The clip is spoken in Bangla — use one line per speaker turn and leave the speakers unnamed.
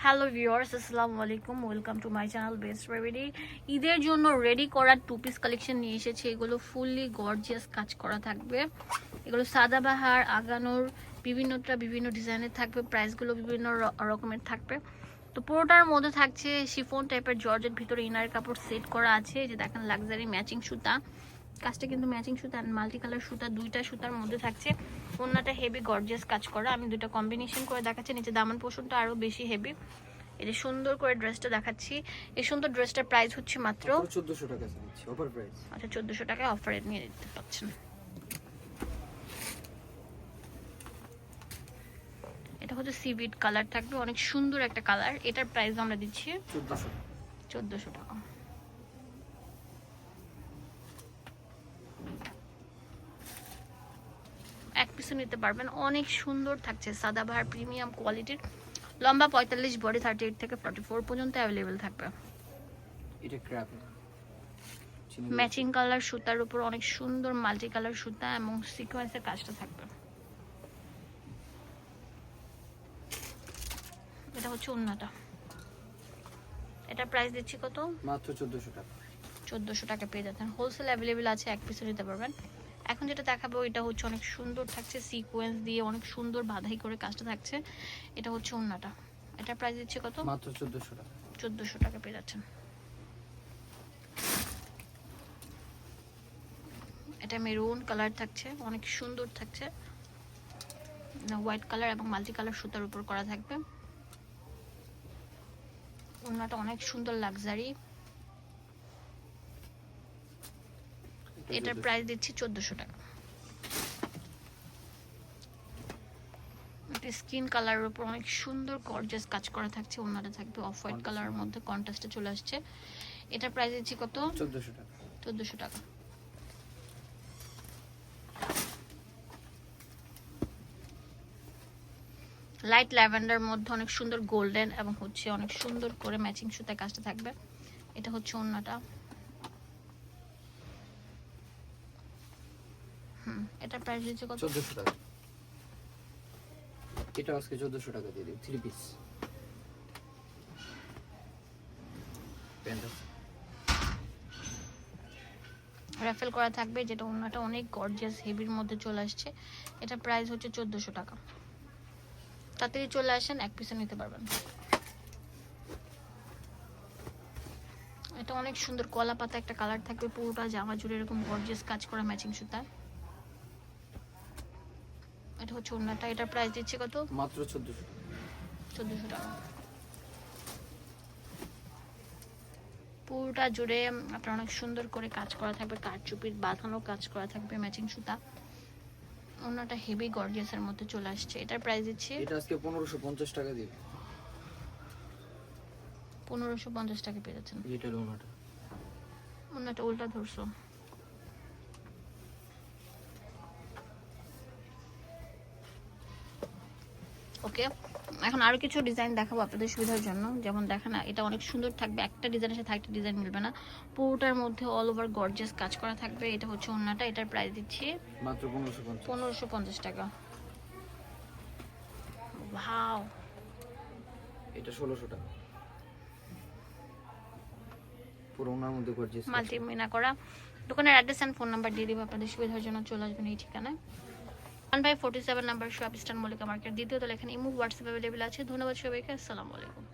হ্যালো ভিউয়ার্স আসসালামু আলাইকুম welcome to my channel best remedy ঈদের জন্য রেডি করা টু পিস কালেকশন নিয়ে এসেছে। এগুলো ফুললি গর্জিয়াস কাজ করা থাকবে। এগুলো সাদাবাহার আগানোর, বিভিন্নটা বিভিন্ন ডিজাইনের থাকবে। প্রাইসগুলো বিভিন্ন রকমের থাকবে। তো পুরোটার মধ্যে থাকছে শিফন টাইপের জর্জের ভিতরে ইনার কাপড় সেট করা আছে। যে দেখেন লাক্সারি ম্যাচিং সুতা। কাজটা কিন্তু ম্যাচিং সুতা মাল্টি কালার সুতা দুইটা সুতার মধ্যে থাকছে। ওনাটা হেভি গর্জিয়াস কাজ করা। আমি দুটো কম্বিনেশন করে দেখাচ্ছি। নিচে দামান পোষণটা আরও বেশি হেভি এই যে সুন্দর করে ড্রেসটা দেখাচ্ছি। এই সুন্দর ড্রেসটার প্রাইস হচ্ছে মাত্র
চোদ্দশো টাকা দিচ্ছি অফার প্রাইস
আচ্ছা চোদ্দোশো টাকায় অফারে নিয়ে দিতে পারছেন। এটা হচ্ছে সিভিড কালার থাকবে। অনেক সুন্দর একটা কালার এটার প্রাইস আমরা দিচ্ছি
চোদ্দোশো
টাকা। এক পিসও নিতে পারবেন। অনেক সুন্দর থাকছে। সাদাবাহার প্রিমিয়াম কোয়ালিটির লম্বা পঁয়তাল্লিশ বডি থার্টি এইট থেকে ফর্টি ফোর পর্যন্ত অ্যাভেলেবেল থাকবে। ম্যাচিং কালার সুতার উপর অনেক সুন্দর মাল্টি কালার সুতা এবং সিকোয়েন্সের কাজটা থাকবে। এটা হচ্ছে অন্যটা এটা প্রাইস দিচ্ছি কত?
মাত্র চোদ্দশো টাকা।
চোদ্দোশো টাকা পেয়ে যাচ্ছেন। হোলসেল অ্যাভেলেবেল আছে এক পিসও নিতে পারবেন। এখন যেটা দেখাবো এটা হচ্ছে অনেক সুন্দর থাকছে সিকোয়েন্স দিয়ে অনেক সুন্দর বাধাই করে কাজটা থাকছে। এটা হচ্ছে অন্যটা এটা প্রাইস দিচ্ছে কত?
মাত্র চোদ্দশো টাকা।
চোদ্দোশো টাকা পেয়ে যাচ্ছেন। এটা মেরুন কালার থাকছে অনেক সুন্দর থাকছে। হোয়াইট কালার এবং মাল্টি কালার সুতার উপর করা থাকবে। ওনাটা অনেক সুন্দর লাক্সারি এটার প্রাইস দিচ্ছি চোদ্দশো টাকা। স্কিন কালারের উপর অনেক সুন্দর গর্জিয়াস কাজ করা থাকছে ওনাটা থাকবে অফ হোয়াইট কালারের মধ্যে। কন্ট্রাস্টে চলে আসছে। এটার প্রাইস দিচ্ছি কত?
চোদ্দশো টাকা।
চোদ্দশো টাকা। লাইট ল্যাভেন্ডার মধ্যে অনেক সুন্দর গোল্ডেন এবং হচ্ছে অনেক সুন্দর করে ম্যাচিং সুতা কাজটা থাকবে। এটা হচ্ছে অন্যটা হুম। এটার প্রাইস হচ্ছে কত?
চোদ্দশো টাকা। এটা আজকে চোদ্দশো টাকা দিয়ে দিই থ্রি পিস প্যান্ট আছে
র্যাফেল করা থাকবে যেটা অন্যটা অনেক গর্জিয়াস হেভির মধ্যে চলে আসছে। এটা প্রাইস হচ্ছে চোদ্দোশো টাকা। তাড়াতাড়ি চলে আসেন এক পিসে নিতে পারবেন। এটা অনেক সুন্দর কলা পাতা একটা কালার থাকবে পুরোটা জামা জুড়ে এরকম গর্জিয়াস কাজ করা ম্যাচিং সুতা। এটা হচ্ছে অন্যটা এটার প্রাইস দিচ্ছে কত?
মাত্র চোদ্দশো
চোদ্দোশো টাকা। পুরোটা জুড়ে আপনার অনেক সুন্দর করে কাজ করা থাকবে কারচুপির বাঁধানো কাজ করা থাকবে ম্যাচিং সুতা। অন্যটা হেভি গর্জিয়াসের মধ্যে চলে আসছে। এটার প্রাইস দিচ্ছি
এটা আজকে পনেরোশো পঞ্চাশ টাকা দিয়ে।
পনেরোশো পঞ্চাশ টাকা পেয়ে যাচ্ছেন।
এটা লোনাটা
অন্যটা উল্টা ধরছো। ওকে। এখন আরও কিছু ডিজাইন দেখাবো আপনাদের সুবিধার জন্য। যেমন দেখেন এটা অনেক সুন্দর থাকবে। একটা ডিজাইনের সাথে একটা ডিজাইন মিলবে না। পুরোটার মধ্যে অল ওভার গর্জেস কাজ করা থাকবে। এটা হচ্ছে অন্যটা এটার প্রাইস দিচ্ছি
মাত্র পনেরোশো পঞ্চাশ।
টাকা। ভাও
এটা ষোলোশো টাকা। পুরো ওনার মধ্যে গর্জিয়াস
মাল্টি মিনা করা। দোকানের অ্যাড্রেস অ্যান্ড ফোন নাম্বার দিয়ে দিব। আপনাদের সুবিধার জন্য চলে আসবেন এই ঠিকানায়। One by forty seven number shop eastern Mallika market দ্বিতীয় তলা এখানে ইমু হোয়াটসঅ্যাপ অ্যাভেলেবেল আছে। ধন্যবাদ সবাইকে, আসসালামু আলাইকুম।